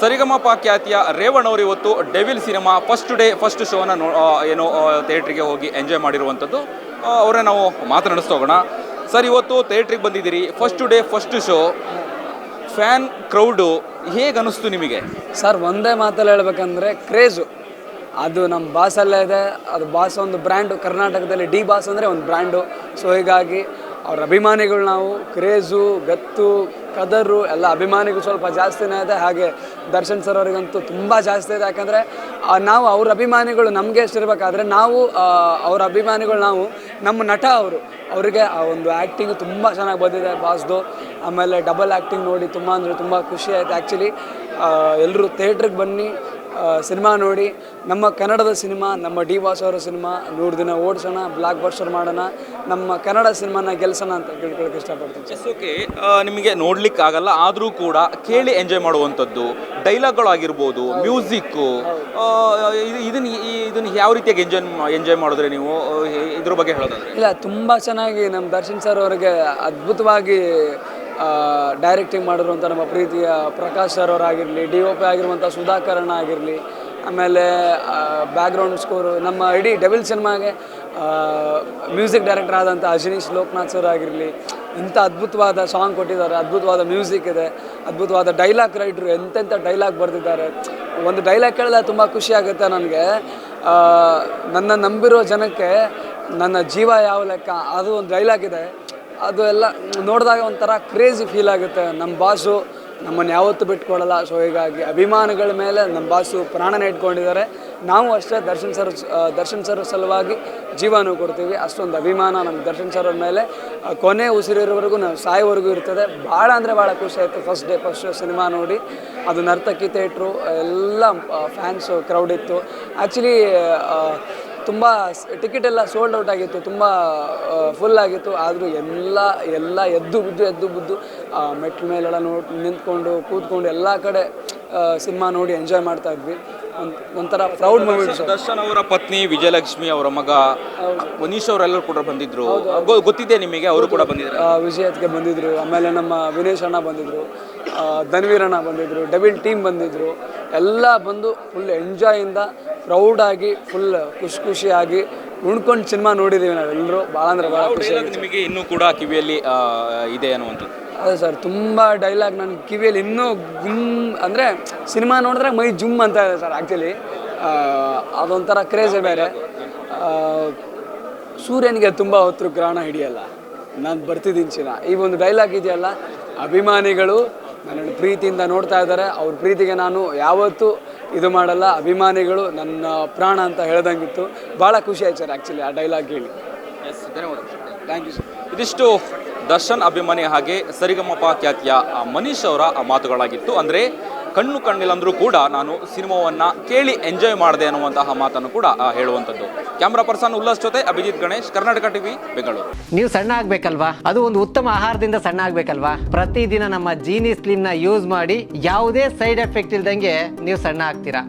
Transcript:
ಸರಿಗಮಪ ಖ್ಯಾತಿಯ ರೇವಣ್ಣವರು ಇವತ್ತು Devil cinema first day, first ಶೋನ ನೋ ಏನು ಥಿಯೇಟ್ರಿಗೆ ಹೋಗಿ ಎಂಜಾಯ್ ಮಾಡಿರುವಂಥದ್ದು. ಅವರೇ ನಾವು ಮಾತನಾಡಿಸ್ತಾ ಹೋಗೋಣ. ಸರ್, ಇವತ್ತು ಥಿಯೇಟ್ರಿಗೆ ಬಂದಿದ್ದೀರಿ. First day, first show. Fan crowd ಹೇಗೆ ಅನ್ನಿಸ್ತು ನಿಮಗೆ? ಸರ್, ಒಂದೇ ಮಾತಲ್ಲಿ ಹೇಳ್ಬೇಕಂದ್ರೆ ಕ್ರೇಜು. ಅದು ನಮ್ಮ ಬಾಸಲ್ಲೇ ಇದೆ. ಅದು ಬಾಸ್ ಒಂದು ಬ್ರ್ಯಾಂಡು. ಕರ್ನಾಟಕದಲ್ಲಿ ಡಿ ಬಾಸ್ ಅಂದರೆ ಒಂದು ಬ್ರ್ಯಾಂಡು. ಸೊ, ಹೀಗಾಗಿ ಅವ್ರ ಅಭಿಮಾನಿಗಳು ನಾವು ಕ್ರೇಜು, ಗತ್ತು ಕದರು, ಎಲ್ಲ ಅಭಿಮಾನಿಗೂ ಸ್ವಲ್ಪ ಜಾಸ್ತಿನೇ ಇದೆ. ಹಾಗೆ ದರ್ಶನ್ ಸರ್ ಅವರಿಗಂತೂ ತುಂಬ ಜಾಸ್ತಿ ಇದೆ. ಯಾಕಂದರೆ ನಾವು ಅವ್ರ ಅಭಿಮಾನಿಗಳು ನಮಗೆ ಎಷ್ಟಿರಬೇಕಾದ್ರೆ, ನಾವು ಅವ್ರ ಅಭಿಮಾನಿಗಳು ನಾವು, ನಮ್ಮ ನಟ ಅವರು. ಅವರಿಗೆ ಆ ಒಂದು ಆ್ಯಕ್ಟಿಂಗ್ ತುಂಬ ಚೆನ್ನಾಗಿ ಬಂದಿದೆ ಬಾಸ್ದು ಆಮೇಲೆ ಡಬಲ್ ಆ್ಯಕ್ಟಿಂಗ್ ನೋಡಿ ತುಂಬ ಅಂದರೆ ತುಂಬ ಖುಷಿ ಆಯಿತು. ಆ್ಯಕ್ಚುಲಿ ಎಲ್ಲರೂ ಥಿಯೇಟ್ರಿಗೆ ಬನ್ನಿ ಸಿನಿಮಾ ನೋಡಿ. ನಮ್ಮ ಕನ್ನಡದ ಸಿನಿಮಾ ನಮ್ಮ ಡಿ ವಾಸ್ ಅವರ ಸಿನಿಮಾ ನೂರು ದಿನ ಓಡಿಸೋಣ ಬ್ಲಾಕ್ ಬಸ್ಟರ್ ಮಾಡೋಣ ನಮ್ಮ ಕನ್ನಡ ಸಿನಿಮಾನ ಗೆಲ್ಸೋಣ ಅಂತ ಕೇಳ್ಕೊಳಕ್ಕೆ ಇಷ್ಟಪಡ್ತೀನಿ. Yes okay. ನಿಮಗೆ ನೋಡ್ಲಿಕ್ಕೆ ಆಗಲ್ಲ ಆದರೂ ಕೂಡ ಕೇಳಿ ಎಂಜಾಯ್ ಮಾಡುವಂಥದ್ದು ಡೈಲಾಗ್ಗಳಾಗಿರ್ಬೋದು ಮ್ಯೂಸಿಕ್ಕು ಇದನ್ನ ಇದನ್ನು ಇದನ್ನ ಯಾವ ರೀತಿಯಾಗಿ ಎಂಜಾಯ್ ಎಂಜಾಯ್ ಮಾಡಿದ್ರೆ ನೀವು? ಇದ್ರ ಬಗ್ಗೆ ಹೇಳೋದಾದ್ರೆ. ಇಲ್ಲ ತುಂಬ ಚೆನ್ನಾಗಿ ನಮ್ಮ ದರ್ಶನ್ ಸರ್ ಅವರಿಗೆ ಅದ್ಭುತವಾಗಿ ಡೈರೆಕ್ಟಿಂಗ್ ಮಾಡಿರುವಂಥ ನಮ್ಮ ಪ್ರೀತಿಯ ಪ್ರಕಾಶ್ ಸರ್ ಅವರಾಗಿರಲಿ ಡಿ ಒ ಪಿ ಆಗಿರುವಂಥ ಸುಧಾಕರಣ ಆಗಿರಲಿ, ಆಮೇಲೆ ಬ್ಯಾಕ್ಗ್ರೌಂಡ್ ಸ್ಕೋರು ನಮ್ಮ ಇಡೀ ಡೆವಿಲ್ ಸಿನಿಮಾಗೆ ಮ್ಯೂಸಿಕ್ ಡೈರೆಕ್ಟರ್ ಆದಂಥ ಅಜನೀಶ್ ಲೋಕನಾಥ್ ಸರ್ ಆಗಿರಲಿ, ಇಂಥ ಅದ್ಭುತವಾದ ಸಾಂಗ್ ಕೊಟ್ಟಿದ್ದಾರೆ, ಅದ್ಭುತವಾದ ಮ್ಯೂಸಿಕ್ ಇದೆ, ಅದ್ಭುತವಾದ ಡೈಲಾಗ್ ರೈಟ್ರು ಎಂತೆಂಥ ಡೈಲಾಗ್ ಬರೆದಿದ್ದಾರೆ. ಒಂದು ಡೈಲಾಗ್ ಕೇಳಿದ್ರೆ ತುಂಬ ಖುಷಿ ಆಗುತ್ತೆ ನನಗೆ. ನನ್ನ ನಂಬಿರೋ ಜನಕ್ಕೆ ನನ್ನ ಜೀವ ಯಾವ ಲೆಕ್ಕ, ಅದು ಒಂದು ಡೈಲಾಗ್ ಇದೆ. ಅದು ಎಲ್ಲ ನೋಡಿದಾಗ ಒಂಥರ ಕ್ರೇಜಿ ಫೀಲ್ ಆಗುತ್ತೆ. ನಮ್ಮ ಬಾಸು ನಮ್ಮನ್ನು ಯಾವತ್ತೂ ಬಿಟ್ಕೊಳ್ಳಲ್ಲ ಸೊ ಹೀಗಾಗಿ ಅಭಿಮಾನಿಗಳ ಮೇಲೆ ನಮ್ಮ ಬಾಸು ಪ್ರಾಣನ ಇಟ್ಕೊಂಡಿದ್ದಾರೆ. ನಾವು ಅಷ್ಟೇ ದರ್ಶನ್ ಸರ್ ದರ್ಶನ್ ಸರ್ ಸಲುವಾಗಿ ಜೀವನ ಕೊಡ್ತೀವಿ. ಅಷ್ಟೊಂದು ಅಭಿಮಾನ ನಮ್ಮ ದರ್ಶನ್ ಸರ್ ಮೇಲೆ. ಕೊನೆ ಉಸಿರಿರೋವರೆಗೂ ನಾವು ಸಾಯೋವರೆಗೂ ಇರ್ತದೆ. ಭಾಳ ಅಂದರೆ ಭಾಳ ಖುಷಿ ಆಯಿತು. ಫಸ್ಟ್ ಡೇ ಫಸ್ಟ್ ಸಿನಿಮಾ ನೋಡಿ. ಅದು ನರ್ತಕಿ ಥಿಯೇಟ್ರು ಎಲ್ಲ ಫ್ಯಾನ್ಸು ಕ್ರೌಡ್ ಇತ್ತು. ಆ್ಯಕ್ಚುಲಿ ತುಂಬ ಟಿಕೆಟ್ ಎಲ್ಲ ಸೋಲ್ಡ್ ಔಟ್ ಆಗಿತ್ತು ತುಂಬ ಫುಲ್ ಆಗಿತ್ತು. ಆದರೂ ಎಲ್ಲ ಎಲ್ಲ ಎದ್ದು ಬಿದ್ದು ಎದ್ದು ಬಿದ್ದು ಆ, ಮೆಟ್ಲ ಮೇಲೆಲ್ಲ ನೋಡಿ ನಿಂತ್ಕೊಂಡು ಕೂತ್ಕೊಂಡು ಎಲ್ಲ ಕಡೆ ಸಿನಿಮಾ ನೋಡಿ ಎಂಜಾಯ್ ಮಾಡ್ತಾ ಇದ್ವಿ. ಒಂಥರ ಪ್ರೌಡ್ ಮೂಮೆಂಟ್ ದರ್ಶನ್ ಅವರ ಪತ್ನಿ ವಿಜಯಲಕ್ಷ್ಮಿ ಅವರ ಮಗ ಮನೀಶ್ ಅವರೆಲ್ಲರೂ ಕೂಡ ಬಂದಿದ್ರು. ಗೊ- ಗೊತ್ತಿದೆ ನಿಮಗೆ ಅವರು ಕೂಡ ಬಂದಿದ್ದಾರೆ. ವಿಜಯತ್ಗೆ ಬಂದಿದ್ರು ಆಮೇಲೆ ನಮ್ಮ ವಿನೇಶ್ ಅಣ್ಣ ಬಂದಿದ್ರು ಧನ್ವೀರ್ ಅಣ್ಣ ಬಂದಿದ್ರು ಡಬಿಲ್ ಟೀಮ್ ಬಂದಿದ್ರು ಎಲ್ಲ ಬಂದು ಫುಲ್ ಎಂಜಾಯಿಂದ ಪ್ರೌಡಾಗಿ ಫುಲ್ ಖುಷಿ ಖುಷಿಯಾಗಿ ಉಣ್ಕೊಂಡು ಸಿನಿಮಾ ನೋಡಿದ್ದೀವಿ ನಾವೆಲ್ಲರೂ ಭಾಳ ಅಂದರೆ ಭಾಳ ಖುಷಿ ನಿಮಗೆ ಇನ್ನೂ ಕೂಡ ಕಿವಿಯಲ್ಲಿ ಆ, ಇದೆ ಅನ್ನುವಂಥದ್ದು. ಅದೇ ಸರ್ ತುಂಬ ಡೈಲಾಗ್ ನನ್ನ ಕಿವಿಯಲ್ಲಿ ಇನ್ನೂ ಗುಮ್ ಅಂದರೆ ಸಿನಿಮಾ ನೋಡಿದ್ರೆ ಮೈ ಜುಮ್ ಅಂತ ಇದೆ ಸರ್ ಆ್ಯಕ್ಚುಲಿ ಅದೊಂಥರ ಕ್ರೇಜೇ ಬೇರೆ. ಸೂರ್ಯನಿಗೆ ತುಂಬ ಹೊತ್ತು ಗ್ರಹಣ ಹಿಡಿಯಲ್ಲ. ನಾನು ಬರ್ತಿದ್ದೀನಿ ಚಿನ್ನ ಈ ಒಂದು ಡೈಲಾಗ್ ಇದೆಯಲ್ಲ ಅಭಿಮಾನಿಗಳು ನನ್ನನ್ನು ಪ್ರೀತಿಯಿಂದ ನೋಡ್ತಾ ಇದ್ದಾರೆ. ಅವ್ರ ಪ್ರೀತಿಗೆ ನಾನು ಯಾವತ್ತೂ ಇದು ಮಾಡಲ್ಲ. ಅಭಿಮಾನಿಗಳು ನನ್ನ ಪ್ರಾಣ ಅಂತ ಹೇಳ್ದಂಗಿತ್ತು. ಭಾಳ ಖುಷಿ ಆಯ್ತು ಸರ್ ಆ್ಯಕ್ಚುಲಿ ಆ ಡೈಲಾಗ್ ಹೇಳಿ. ಎಸ್ ಧನ್ಯವಾದ ಥ್ಯಾಂಕ್ ಯು ಸರ್ ಇದಿಷ್ಟು ದರ್ಶನ್ ಅಭಿಮಾನಿ ಹಾಗೆ ಸರಿಗಮಪ ಖ್ಯಾತಿಯ ಮನೀಶ್ ಅವರ ಮಾತುಗಳಾಗಿತ್ತು. ಅಂದರೆ ಕಣ್ಣು ಕಣ್ಣಿಲ್ಲ ಅಂದರೂ ಕೂಡ ನಾನು ಸಿನಿಮಾವನ್ನು ಕೇಳಿ ಎಂಜಾಯ್ ಮಾಡಿದೆ ಅನ್ನುವಂತಹ ಮಾತನ್ನು ಕೂಡ ಹೇಳುವಂಥದ್ದು. ಕ್ಯಾಮ್ರಾ ಪರ್ಸನ್ ಉಲ್ಲಾಸ್ ಜೊತೆ ಅಭಿಜಿತ್ ಗಣೇಶ್, ಕರ್ನಾಟಕ ಟಿವಿ, ಬೆಂಗಳೂರು. ನೀವು ಸಣ್ಣ ಆಗ್ಬೇಕಲ್ವಾ? ಅದು ಒಂದು ಉತ್ತಮ ಆಹಾರದಿಂದ ಸಣ್ಣ ಆಗ್ಬೇಕಲ್ವಾ? ಪ್ರತಿದಿನ ನಮ್ಮ ಜೀನಿ ಸ್ಲಿಮ್ನ ಯೂಸ್ ಮಾಡಿ ಯಾವುದೇ ಸೈಡ್ ಎಫೆಕ್ಟ್ ಇಲ್ದಂಗೆ ನೀವು ಸಣ್ಣ ಆಗ್ತೀರಾ?